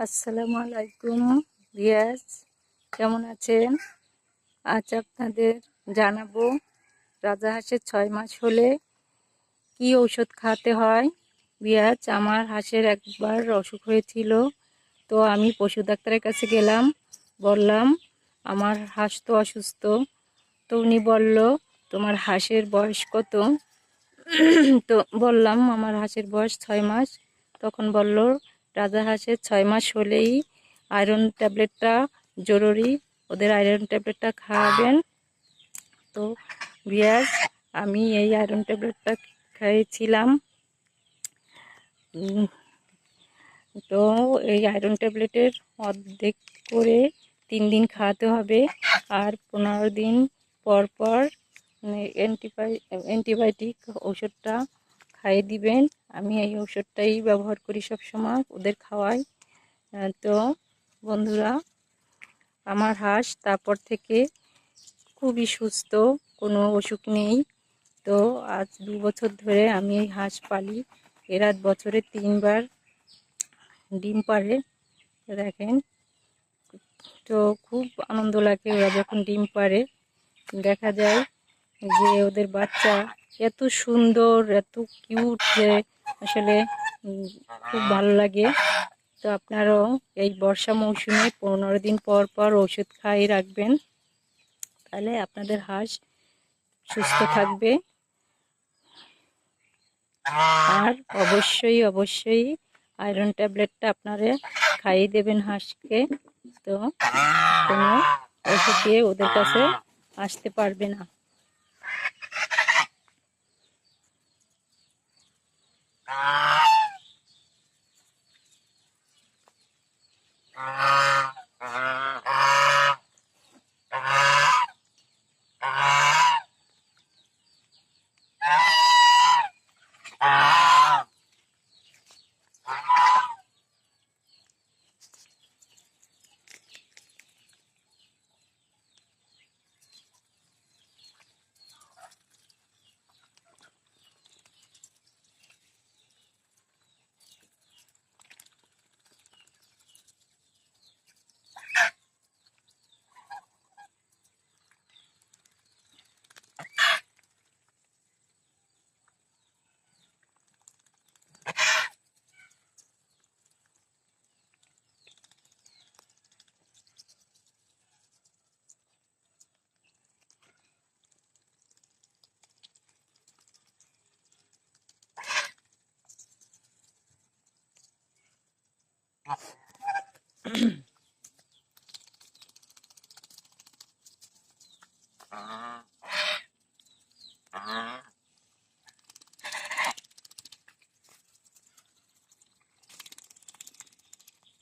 আসসালামু আলাইকুম রিয়াজ কেমন আছেন? আজ আপনাদের জানাব রাজা হাঁসের ছয় মাস হলে কি ঔষধ খাওয়াতে হয়। রিয়াজ আমার হাঁসের একবার অসুখ হয়েছিল, তো আমি পশু ডাক্তারের কাছে গেলাম, বললাম, আমার হাঁস তো অসুস্থ। তো উনি বলল, তোমার হাঁসের বয়স কত? তো বললাম, আমার হাঁসের বয়স ছয় মাস। তখন বলল রাজা হাঁসের ছয় মাস হলেই আয়রন ট্যাবলেটটা জরুরি। ওদের আয়রন ট্যাবলেটটা খাওয়াবেন তো বিয়াস, আমি এই আয়রন ট্যাবলেটটা খাইয়েছিলাম তো এই আয়রন ট্যাবলেটের অর্ধেক করে তিন দিন খাওয়াতে হবে। আর পনেরো দিন পর পর অ্যান্টিবায়োটিক ওষুধটা খাইয়ে দিবেন। আমি এই ওষুধটাই ব্যবহার করি সব সময় ওদের খাওয়াই। তো বন্ধুরা, আমার হাঁস তারপর থেকে খুবই সুস্থ, কোনো অসুখ নেই। তো আজ দু বছর ধরে আমি এই হাঁস পালি। এরা বছরে তিনবার ডিম পারে দেখেন। তো খুব আনন্দ লাগে ওরা যখন ডিম পারে দেখা যায় যে ওদের বাচ্চা এত সুন্দর, এত কিউট যে আসলে খুব ভালো লাগে। তো আপনারাও এই বর্ষা মৌসুমে পনেরো দিন পর পর ওষুধ খাইয়ে রাখবেন। তাহলে আপনাদের হাঁস সুস্থ থাকবে। আর অবশ্যই অবশ্যই আয়রন ট্যাবলেটটা আপনারা খাইয়ে দেবেন হাঁসকে। তো কোনো ওষুধ দিয়ে ওদের কাছে আসতে পারবে না। Ah. 아. 아.